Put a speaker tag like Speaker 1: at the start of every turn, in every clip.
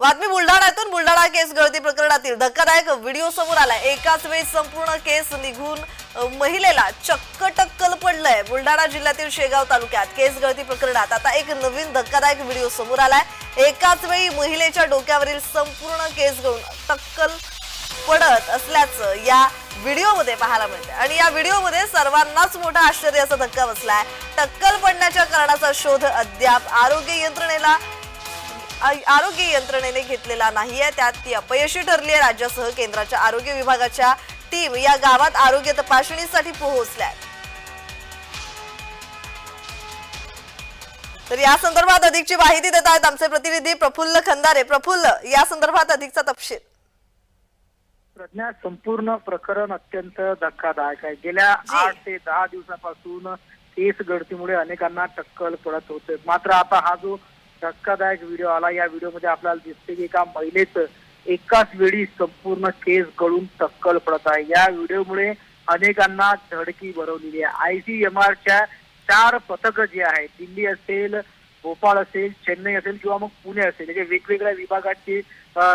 Speaker 1: बातमी बुलढाण्यातून बुलढाणा केस गळती प्रकरणातील धक्कादायक व्हिडिओ समोर आलाय. एकाच वेळी संपूर्ण केस निघून महिलेला चक्क टक्कल पडलंय बुलढाणा जिल्ह्यातील शेगाव तालुक्यात. केस गळती प्रकरणात आता एक नवीन धक्कादायक व्हिडिओ समोर आलाय. एकाच वेळी महिलेच्या डोक्यावरील संपूर्ण केस गळून टक्कल पडत असल्याचं या व्हिडिओमध्ये पाहायला मिळतं आणि या व्हिडिओमध्ये सर्वांनाच मोठा आश्चर्याचा धक्का बसलाय. टक्कल पडण्याच्या कारणाचा शोध अद्याप आरोग्य यंत्रणेला आरोग्य यंत्रणेने घेतलेला नाहीये. त्यात ती अपयशी ठरली आहे. राज्यासह केंद्राच्या आरोग्य विभागाच्या टीम या गावात आरोग्य तपासणीसाठी पोहोचल्या. तर या संदर्भात अधिकची माहिती देत आहेत आमचे प्रतिनिधी प्रफुल्ल खंदारे. प्रफुल्ल या संदर्भात अधिकचा तपशील.
Speaker 2: प्रज्ञा संपूर्ण प्रकरण अत्यंत धक्कादायक आहे. गेल्या. आठ ते दहा दिवसापासून केस गळतीमुळे अनेकांना टक्कल पडत होते. मात्र आता हा जो धक्कादायक व्हिडिओ आला. या व्हिडिओमध्ये आपल्याला दिसते की एका महिलेचं एकाच वेळी संपूर्ण केस गळून टक्कल पडत आहे. या व्हिडिओमुळे अनेकांना धडकी भरवलेली आहे. आय सी एम आरच्या चार पथक जे आहेत दिल्ली असेल भोपाळ असेल चेन्नई असेल किंवा मग पुणे असेल म्हणजे वेगवेगळ्या विभागाची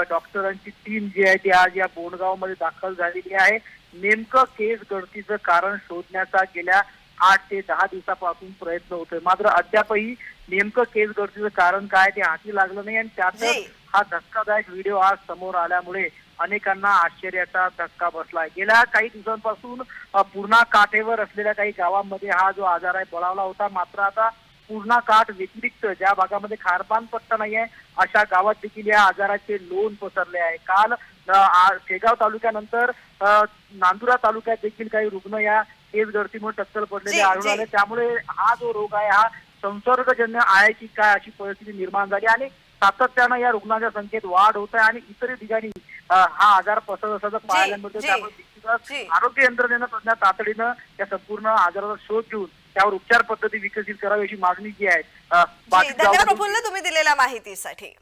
Speaker 2: डॉक्टरांची टीम जी आहे ती आज या बोंडगावमध्ये दाखल झालेली आहे. नेमकं केस गळतीचं कारण शोधण्याचा गेल्या आठ ते दहा दिवसापासून प्रयत्न होतोय. मात्र अद्यापही नेमकं केस गळतीचं कारण काय ते हाती लागलं नाही आणि त्यातच
Speaker 1: जी.
Speaker 2: हा धक्कादायक व्हिडिओ आज समोर आल्यामुळे अनेकांना आश्चर्याचा धक्का बसलाय. गेल्या काही दिवसांपासून पूर्णा काठेवर असलेल्या काही गावांमध्ये हा जो आजार आहे बळावला होता. मात्र आता पूर्णा काठ व्यतिरिक्त ज्या भागामध्ये खारपान पट्टा नाही आहे अशा गावात देखील या आजाराचे लोन पसरले आहे. काल शेगाव तालुक्यानंतर नांदुरा तालुक्यात देखील काही रुग्ण या केस गळतीमुळे टक्कल पडलेले आढळून. आले त्यामुळे हा जो रोग आहे हा संसर्गजन्य आहे की काय अशी परिस्थिती निर्माण झाली आणि सातत्यानं या रुग्णांच्या संख्येत वाढ होत आहे आणि इतर ठिकाणी हा आजार पसरत असल्याचं पाहायला मिळतं. त्यामुळे. आरोग्य यंत्रणेनं प्रज्ञा तातडीनं या संपूर्ण आजाराचा शोध घेऊन त्यावर उपचार पद्धती विकसित करावी अशी मागणी जी आहे
Speaker 1: प्रफुल्ल तुम्ही दिलेल्या माहितीसाठी